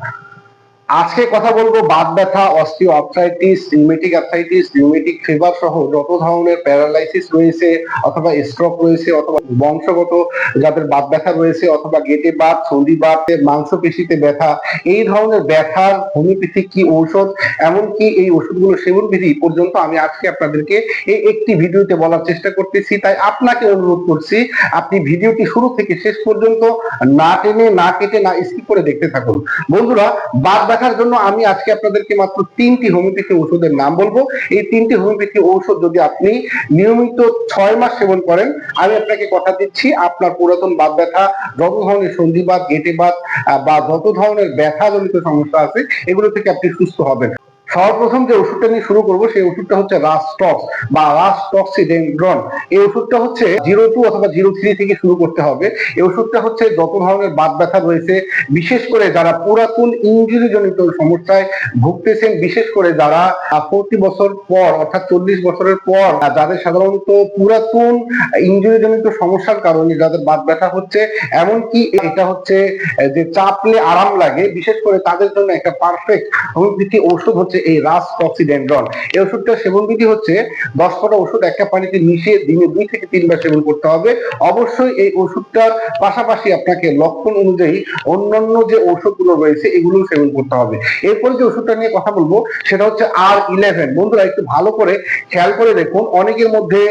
Thank you. আজকে কথা বলব বাত ব্যথা osteoarthritis rheumatic arthritis rheumatic fever সহ যত ধরনের প্যারালাইসিস রয়েছে অথবা স্ট্রোক রয়েছে অথবা বংশগত যাদের বাত ব্যথা রয়েছে অথবা গেটে বাত, সন্ধি বাত, মাংসপেশিতে ব্যথা, এই ধরনের ব্যথার হোমিওপ্যাথিক কি ঔষধ? এমনকি এই ওষুধগুলো সেবন বিধি পর্যন্ত আমি আজকে আপনাদেরকে এই একটি ভিডিওতে বলার চেষ্টা করতেছি। তাই আপনাকে অনুরোধ করছি, আপনি ভিডিওটি শুরু থেকে শেষ পর্যন্ত না টেনে, না কেটে, না স্কিপ করে দেখতে থাকুন। বন্ধুরা, বাত ব্যথার জন্য আমি আজকে আপনাদেরকে মাত্র তিনটি হোমিওপ্যাথি ওষুধের নাম বলব। এই তিনটি হোমিওপ্যাথি ঔষধ যদি আপনি নিয়মিত ছয় মাস সেবন করেন, আমি আপনাকে কথা দিচ্ছি, আপনার পুরাতন বাদ ব্যথা, যত ধরনের সন্ধিবাদ গেটেবাদ বা যত ধরনের ব্যথা জনিত সমস্যা আছে, এগুলো থেকে আপনি সুস্থ হবেন। সর্বপ্রথম যে ওষুধটা নিয়ে শুরু করব, সেই ওষুধটা হচ্ছে রাস্টক্স বা রাস্টক্সিডেন্ড্রন এই ওষুধটা হচ্ছে জিরো টু অথবা জিরো থ্রি থেকে শুরু করতে হবে। এই ওষুধটা হচ্ছে যত ধরনের বাত ব্যথা রয়েছে, বিশেষ করে যারা পুরাতন ইঞ্জুরি জনিত সমস্যায় ভুগতেছেন, বিশেষ করে যারা ফোরটি বছর পর, অর্থাৎ চল্লিশ বছরের পর যাদের সাধারণত পুরাতন ইঞ্জুরি জনিত সমস্যার কারণে যাদের বাত ব্যথা হচ্ছে, এমনকি এটা হচ্ছে যে চাপলে আরাম লাগে, বিশেষ করে তাদের জন্য একটা পারফেক্ট হোমিওপ্যাথি ঔষধ হচ্ছে এই রাস টক্সিডেন্ড্রন এই ওষুধটা সেবন বিধি হচ্ছে দশ ফোঁটা ওষুধ একটা পানিতে মিশিয়ে দিনে দুই থেকে তিনবার সেবন করতে হবে। অবশ্যই এই ওষুধটার পাশাপাশি আপনাকে লক্ষণ অনুযায়ী অন্যান্য যে ওষুধগুলো রয়েছে এগুলো সেবন করতে হবে। এরপরে যে ওষুধটা নিয়ে কথা বলব, সেটা হচ্ছে আর ইলেভেন। বন্ধুরা, একটু ভালো করে খেয়াল করে দেখুন, অনেকের মধ্যে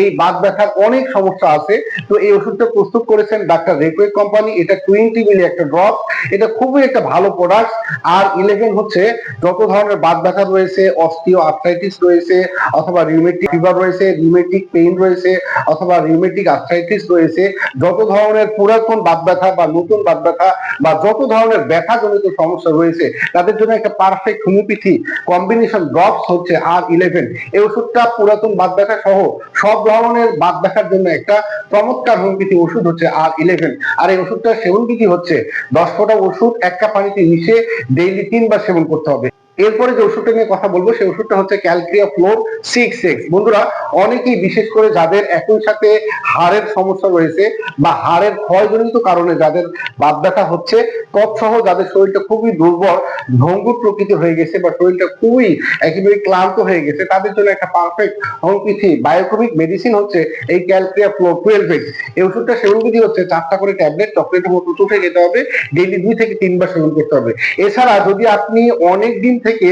এই বাত ব্যথার অনেক সমস্যা আছে। তো এই ওষুধটা প্রস্তুত করেছেন ডাক্তার রেকুয়েট কোম্পানি। এটা টোয়েন্টি মিলি একটা ড্রপ। এটা খুবই একটা ভালো প্রোডাক্ট আর ইলেভেন হচ্ছে যত ধরনের বাত ব্যথা রয়েছে অস্টিও আর্থ্রাইটিস রয়েছে, অথবা রিউমেটিক ফিভার রয়েছে রিউমেটিক পেইন রয়েছে, অথবা রিউমেটিক আর্থ্রাইটিস রয়েছে, যত ধরনের পুরাতন বাত ব্যথা বা নতুন বাত ব্যথা বা যত ধরনের ব্যথা জনিত সমস্যা রয়েছে, তাদের জন্য একটা পারফেক্ট হোমিওপ্যাথি কম্বিনেশন ড্রপস হচ্ছে আর ইলেভেন এই ওষুধটা পুরাতন বাত ব্যথা সহ সব ধরনের বাত ব্যথার জন্য একটা চমৎকার হোমিওপ্যাথি ওষুধ হচ্ছে আর ইলেভেন আর এই ওষুধটা সেবন বিধি হচ্ছে? দশ ফোঁটা ওষুধ, এক কাপ পানিতে মিশে ডেইলি তিনবার সেবন করতে হবে। এরপরে যে ওষুধটা নিয়ে কথা বলব, সেই ওষুধটা হচ্ছে ক্যালক্রিয়া ফ্লোর সিক্স এক্স বন্ধুরা, অনেকেই বিশেষ করে যাদের একই সাথে হাড়ের সমস্যা রয়েছে বা হাড়ের ক্ষয়জনিত কারণে যাদের বাত ব্যথা হচ্ছে, তৎসহ যাদের শরীরটা খুবই দুর্বল ভঙ্গুর প্রকৃতি হয়ে গেছে বা শরীরটা খুবই একেবারে ক্লান্ত হয়ে গেছে, তাদের জন্য একটা পারফেক্ট হোমিওপ্যাথি বায়োকমিক মেডিসিন হচ্ছে এই ক্যালক্রিয়া ফ্লোর টুয়েলভ এক্স এই ওষুধটা সেবন বিধি হচ্ছে চারটা করে ট্যাবলেট চকলেটের মতো চুষে খেতে হবে ডেইলি দুই থেকে তিনবার সেবন করতে হবে। এছাড়া যদি আপনি অনেক দিন থেকে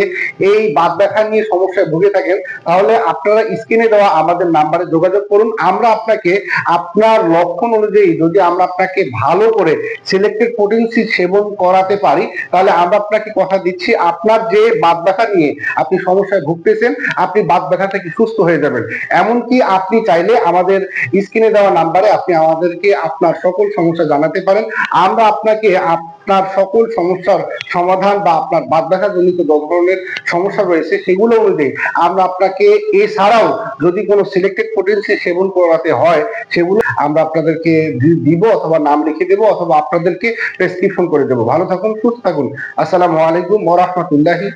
এই বাদ ব্যথা নিয়ে সমস্যায় ভুগে থাকেন, তাহলে আপনারা স্ক্রিনে দেওয়া আমাদের নাম্বারে যোগাযোগ করুন। আমরা আপনাকে আপনার লক্ষণ অনুযায়ী যদি আমরা আপনাকে ভালো করে সিলেক্টেড পোটেন্সি সেবন করাতে পারি, তাহলে আমরা আপনাকে কথা দিচ্ছি। আপনার যে বাদ ব্যথা নিয়ে আপনি সমস্যায় ভুগতেছেন, আপনি বাদ ব্যথা থেকে সুস্থ হয়ে যাবেন। এমনকি আপনি চাইলে আমাদের স্ক্রিনে দেওয়া নাম্বারে আপনি আমাদেরকে আপনার সকল সমস্যা জানাতে পারেন। আমরা আপনাকে আপনার সকল সমস্যার সমাধান বা আপনার বাদ ব্যথা জনিত ধরনের সমস্যা রয়েছে, সেগুলো অনুযায়ী আমরা আপনাকে এছাড়াও যদি কোনো সিলেক্টেড পোটেন্সি সেবন করাতে হয়, সেগুলো আমরা আপনাদেরকে দিব অথবা নাম লিখে দেবো অথবা আপনাদেরকে প্রেসক্রিপশন করে দেবো। ভালো থাকুন, সুস্থ থাকুন। আসসালামু আলাইকুম ওরহমতুল্লাহি